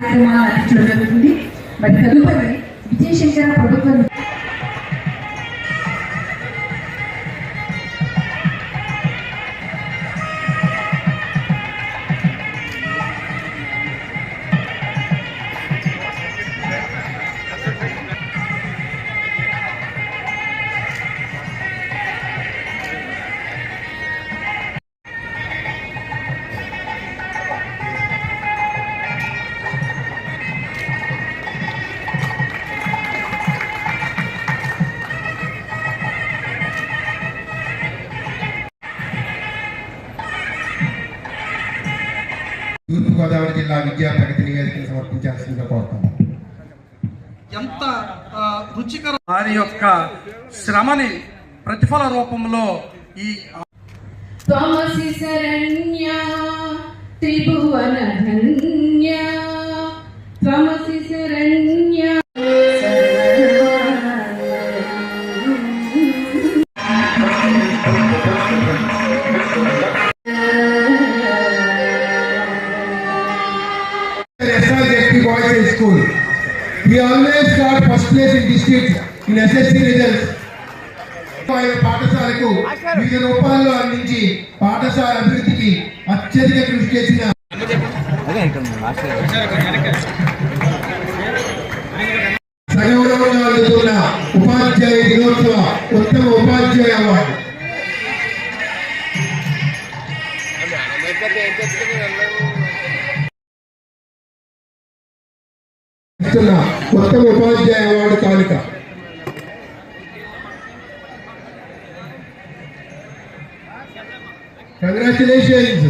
కార్యక్రమాలు అందించడం జరుగుతుంది. మరి తదుపరి విజయశంకర ప్రభుత్వం రుచికర వారి యొక్క శ్రమని ప్రతిఫల రూపంలో ఈ త్వమసి శరణ్య త్రిభువన ధన్య We always got first place in district in SSC results. పాఠశాలకు వివిధ రూపాల్లో అందించి పాఠశాల అభివృద్ధికి అత్యధిక కృషి చేసిన సగౌరవంగా అందుతున్న ఉపాధ్యాయ దినోత్సవ ఉత్తమ ఉపాధ్యాయ అవార్డు ఉత్తమ ఉపాధ్యాయ అవార్డు కానుక congratulations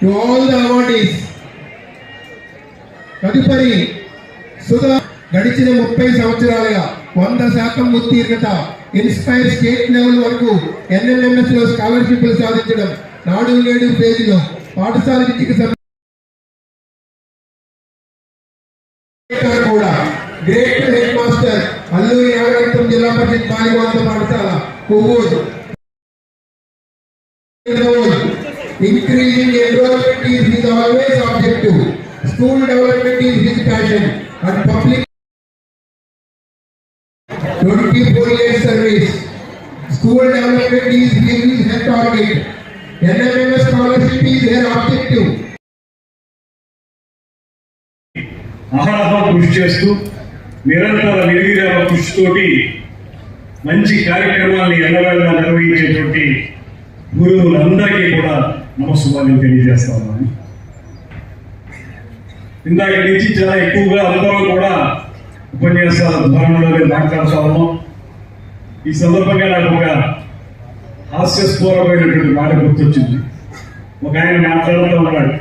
to all the awardees తదుపరి సుధా గడిచిన ముప్పై సంవత్సరాలుగా వంద శాతం ఉత్తీర్ణత ఇన్స్పైర్ స్టేట్ లెవెల్ వరకు ఎన్ఎల్ఎంఎస్లో స్కాలర్షిప్లు సాధించడం నాడు నేడు పేజీలో పాఠశాల విద్యకు great head master Alluri Nagaratnam Zilla Parishad బాలికోన్నత పాఠశాల Kovvur Increasing enrollment is his always objective. School development is his passion and public 24 years service. School development is his head target. NMMS scholarship is their objective. అహరహం కృషి చేస్తూ నిరంతర నిర్విరామ కృషితోటి మంచి కార్యక్రమాన్ని ఎల్లవేళ నిర్వహించేటువంటి గురువులందరికీ కూడా నమస్కారం తెలియజేస్తా ఉన్నాను. ఇందాక నుంచి చాలా ఎక్కువగా అందరం కూడా ఉపన్యాసాల ధోరణిలో మాట్లాడుతా ఉన్నాం. ఈ సందర్భంగా నాకు ఒక హాస్యస్ఫూరమైనటువంటి మాట గుర్తొచ్చింది. ఒక ఆయన మాట్లాడుతూ ఉన్నాడు.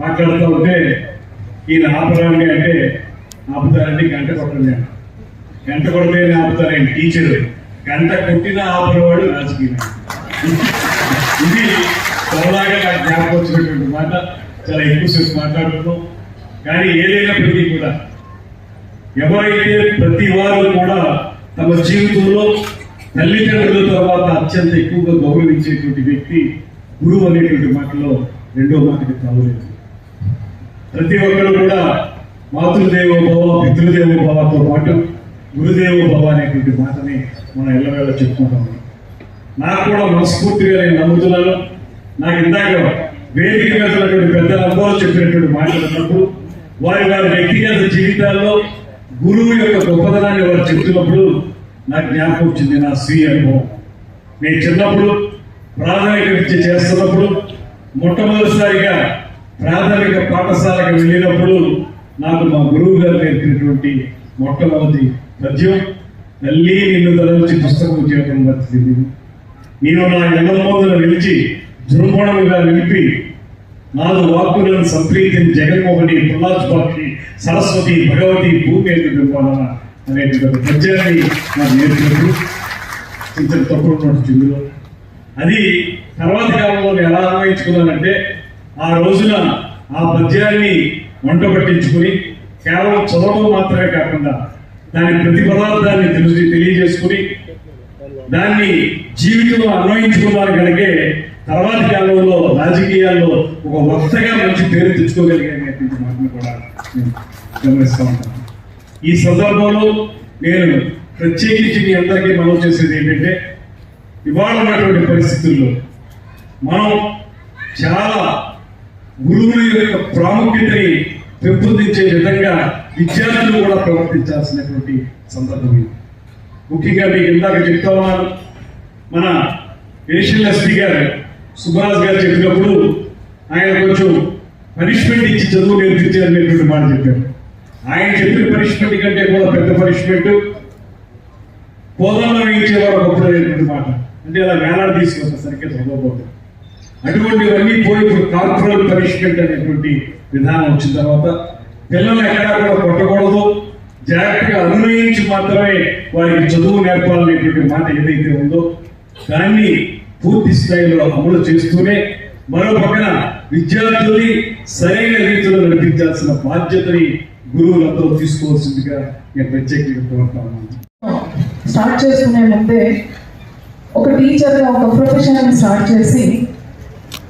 మాట్లాడుతూ ఉంటే ఈయన ఆపరాన్ని అంటే ఆపుతారండి గంట కొట్టండి. అంట. గంట కొట్టలేని ఆపుతారండి టీచర్ గంట కొట్టిన ఆపరవాడు రాజకీయ ఇది త్వరలాగా నాకు జ్ఞాపకం వచ్చినటువంటి మాట. చాలా ఎక్కువసేపు మాట్లాడుతున్నాం. కానీ ఏదైనప్పటికీ కూడా ఎవరైతే ప్రతి వారు కూడా తమ జీవితంలో తల్లిదండ్రుల తర్వాత అత్యంత ఎక్కువగా గౌరవించేటువంటి వ్యక్తి గురువు అనేటువంటి మాటలో రెండో మాటకి తావులేదు. ప్రతి ఒక్కరు కూడా మాతృదేవో భవ పితృదేవో భవతో పాటు గురుదేవో భవ అనేటువంటి మాటని మనం ఎల్లవేళ చెప్పుకుంటాం. నాకు కూడా మనస్ఫూర్తిగా నేను నమ్ముతున్నాను. నాకు ఇందాక వేదిక మీద పెద్దలందరూ చెప్పినటువంటి మాట్లాడినప్పుడు వారి వారి వ్యక్తిగత జీవితాల్లో గురువు యొక్క గొప్పతనాన్ని వారు చెప్తున్నప్పుడు నాకు జ్ఞాపకం వచ్చింది నా స్వీయ అనుభవం. నేను చిన్నప్పుడు ప్రాథమిక విద్య చేస్తున్నప్పుడు మొట్టమొదటిసారిగా ప్రాథమిక పాఠశాలకు వెళ్ళినప్పుడు నాకు మా గురువు గారు నేర్పినటువంటి మొట్టమొదటి పద్యం తల్లి నిన్ను తలచి పుస్తకం చేయడం వచ్చింది నేను నా ఎల్లమ్మోదులు నిలిచి జృంభణముగా నిలిపి నాలుగు వాక్కులను సంప్రీతిని జగన్మోహని పుల్లాజ్ సరస్వతి భగవతి భూమి అనేటువంటి పద్యాన్ని నాకు నేర్పినప్పుడు కొంచెం తప్పుడు చిందులో. అది తర్వాత కాలంలో ఎలా అన్వయించుకున్నానంటే ఆ రోజున ఆ పద్యాన్ని వంట పట్టించుకుని కేవలం చదవడం మాత్రమే కాకుండా దాని ప్రతి పదార్థాన్ని తెలుసు తెలియజేసుకుని దాన్ని జీవితంలో అన్వయించుకున్నారు కనుకే తర్వాతి కాలంలో రాజకీయాల్లో ఒక వక్తగా మంచి పేరు తెచ్చుకోగలిగానే మాటను కూడా గమనిస్తూ ఉంటాను. ఈ సందర్భంలో నేను ప్రత్యేకించి మీ అందరికీ మనం చేసేది ఏంటంటే ఇవాళ ఉన్నటువంటి పరిస్థితుల్లో మనం చాలా గురువుల యొక్క ప్రాముఖ్యతని పెంపొందించే విధంగా విద్యార్థులు కూడా ప్రవర్తించాల్సినటువంటి సందర్భం ఇది. ముఖ్యంగా మీకు ఇందాక చెప్తా ఉన్నాను మన ఏషియన్ ఎస్పీ గారు సుభాష్ గారు చెప్పినప్పుడు ఆయన కొంచెం పనిష్మెంట్ ఇచ్చి చదువు నేర్పించారనేటువంటి మాట చెప్పారు. ఆయన చెప్పిన పనిష్మెంట్ కంటే కూడా పెద్ద పనిష్మెంట్ పోదంలో వేయించేవారు గొప్పదైనటువంటి మాట. అంటే అలా వేలాడు తీసుకొస్తా సరిగ్గా చదవబోతుంది అటువంటివన్నీ పోయి ఇప్పుడు కార్పొరల్ పనిష్మెంట్ అనేటువంటి విధానం వచ్చిన తర్వాత పిల్లలు ఎక్కడా కూడా కొట్టకూడదు. జాగ్రత్తగా అన్వయించి మాత్రమే వారికి చదువు నేర్పాలనేటువంటి మాట ఏదైతే ఉందో దాన్ని పూర్తి స్థాయిలో అమలు చేస్తూనే మరో పక్కన విద్యార్థుల్ని సరైన రీతిలో నడిపించాల్సిన బాధ్యతని గురువులందరూ తీసుకోవాల్సిందిగా నేను ప్రత్యేకంగా కోరుతాను స్టార్ట్ చేసుకునే ముందే ఒక టీచర్గా ఒక ప్రొఫెషన్ స్టార్ట్ చేసి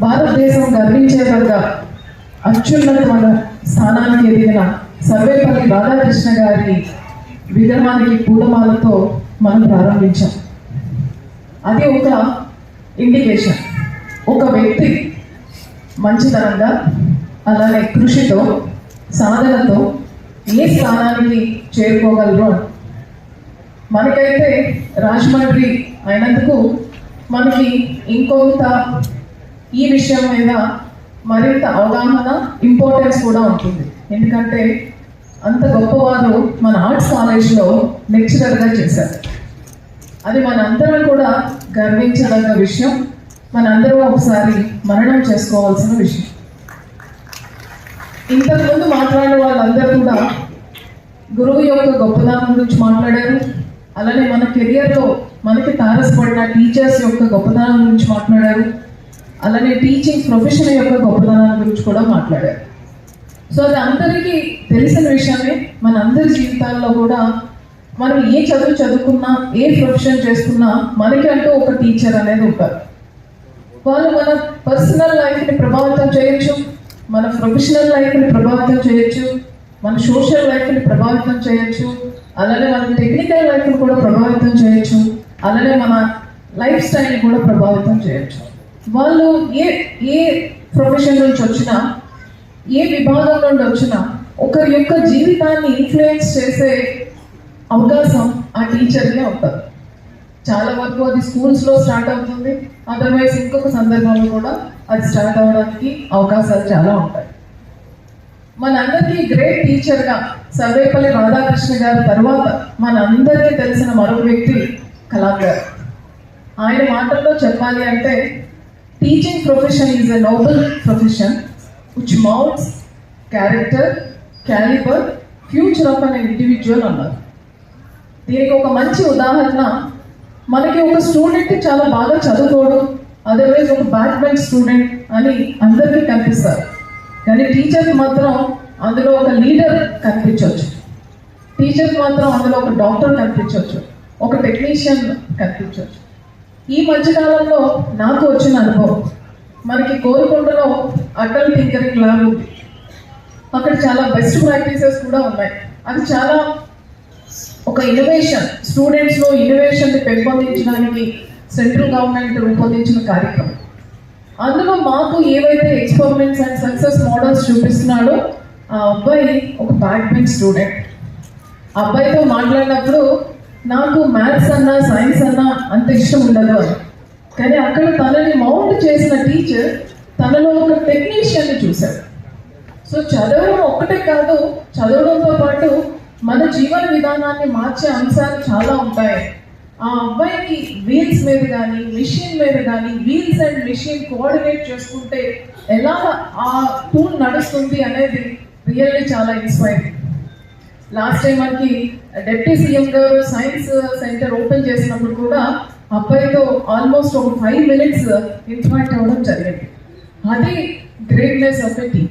భారతదేశం గర్వించేదగ్గ అత్యున్నతమైన స్థానానికి ఎదిగిన సర్వేపల్లి రాధాకృష్ణ గారి విగ్రహానికి పూలమాలతో మనం ప్రారంభించాం. అది ఒక ఇండికేషన్ ఒక వ్యక్తి మంచితనంగా అలానే కృషితో సాధనతో ఏ స్థానానికి చేరుకోగలరు మనకైతే రాజమండ్రి అయినందుకు మనకి ఇంకొంత ఈ విషయం మీద మరింత అవగాహన ఇంపార్టెన్స్ కూడా ఉంటుంది. ఎందుకంటే అంత గొప్పవారు మన ఆర్ట్స్ కాలేజ్లో లెక్చరర్గా చేశారు. అది మనందరం కూడా గర్వించదగ్గ విషయం. మనందరం ఒకసారి మరణం చేసుకోవాల్సిన విషయం. ఇంతకుముందు మాట్లాడిన వాళ్ళందరూ కూడా గురువు యొక్క గొప్పదనం గురించి మాట్లాడారు. అలానే మన కెరియర్లో మనకి తారసపడిన టీచర్స్ యొక్క గొప్పదనం గురించి మాట్లాడారు. అలానే టీచింగ్ ప్రొఫెషన్ యొక్క గొప్పదనం గురించి కూడా మాట్లాడారు. సో అది అందరికీ తెలిసిన విషయమే. మన అందరి జీవితాల్లో కూడా మనం ఏ చదువు చదువుకున్నా ఏ ప్రొఫెషన్ చేసుకున్నా మనకి అంటూ ఒక టీచర్ అనేది ఉంటారు. వాళ్ళు మన పర్సనల్ లైఫ్ని ప్రభావితం చేయొచ్చు మన ప్రొఫెషనల్ లైఫ్ని ప్రభావితం చేయొచ్చు మన సోషల్ లైఫ్ని ప్రభావితం చేయొచ్చు అలానే మన టెక్నికల్ లైఫ్ని కూడా ప్రభావితం చేయొచ్చు అలానే మన లైఫ్ స్టైల్ని కూడా ప్రభావితం చేయొచ్చు. వాళ్ళు ఏ ఏ ప్రొఫెషన్ నుంచి వచ్చినా ఏ విభాగం నుండి వచ్చినా ఒకరి యొక్క జీవితాన్ని ఇన్ఫ్లుయెన్స్ చేసే అవకాశం ఆ టీచర్నే ఉంటుంది. చాలా వరకు అది స్కూల్స్లో స్టార్ట్ అవుతుంది. అదర్వైజ్ ఇంకొక సందర్భంలో కూడా అది స్టార్ట్ అవ్వడానికి అవకాశాలు చాలా ఉంటాయి. మనందరికీ గ్రేట్ టీచర్గా సర్వేపల్లి రాధాకృష్ణ గారి తర్వాత మనందరికీ తెలిసిన మరో వ్యక్తి కలాం గారు ఆయన మాటల్లో చెప్పాలి అంటే teaching profession is a noble profession which moulds character calibre future of an individual అన్నారు దీనికి ఒక మంచి ఉదాహరణ మనకి ఒక స్టూడెంట్ చాలా బాగా చదువుకోడు అదర్వైజ్ ఒక బ్యాక్ బెంచ్ స్టూడెంట్ అని అందరికీ కనిపిస్తారు. కానీ టీచర్కి మాత్రం అందులో ఒక లీడర్ కనిపించవచ్చు. టీచర్కి మాత్రం అందులో ఒక డాక్టర్ కనిపించవచ్చు. ఒక టెక్నీషియన్ కనిపించవచ్చు. ఈ మధ్యకాలంలో నాకు వచ్చిన అనుభవం. మనకి కోరుకుంటలో అటల్ టింకరింగ్ ల్యాబ్ ఉంది. అక్కడ చాలా బెస్ట్ ప్రాక్టీసెస్ కూడా ఉన్నాయి. అది చాలా ఒక ఇన్నోవేషన్ స్టూడెంట్స్లో ఇన్నోవేషన్ని పెంపొందించడానికి సెంట్రల్ గవర్నమెంట్ రూపొందించిన కార్యక్రమం. అందులో మాకు ఏవైతే ఎక్స్పెరిమెంట్స్ అండ్ సక్సెస్ మోడల్స్ చూపిస్తున్నాడో ఆ అబ్బాయి ఒక బ్యాడ్మింటన్ స్టూడెంట్ ఆ అబ్బాయితో మాట్లాడినప్పుడు నాకు మ్యాథ్స్ అన్నా సైన్స్ అన్నా అంత ఇష్టం ఉండదు. అని కానీ అక్కడ తనని మౌంట్ చేసిన టీచర్ తనలో ఒక టెక్నీషియన్ని చూశాడు. సో చదవడం ఒక్కటే కాదు చదవడంతో పాటు మన జీవన విధానాన్ని మార్చే అంశాలు చాలా ఉంటాయి. ఆ అబ్బాయికి వీల్స్ మీద కానీ మిషన్ మీద కానీ వీల్స్ అండ్ మిషన్ కోఆర్డినేట్ చేసుకుంటే ఎలా ఆ టూల్ నడుస్తుంది అనేది రియల్లీ చాలా ఇన్స్పైరింగ్ లాస్ట్ టైం మనకి డిప్యూటీ సీఎం గారు సైన్స్ సెంటర్ ఓపెన్ చేసినప్పుడు కూడా అబ్బాయితో ఆల్మోస్ట్ ఒక ఫైవ్ మినిట్స్ ఇంటరాక్ట్ అవ్వడం జరిగింది. అది గ్రేట్నెస్ ఆఫ్ ఎ టీచర్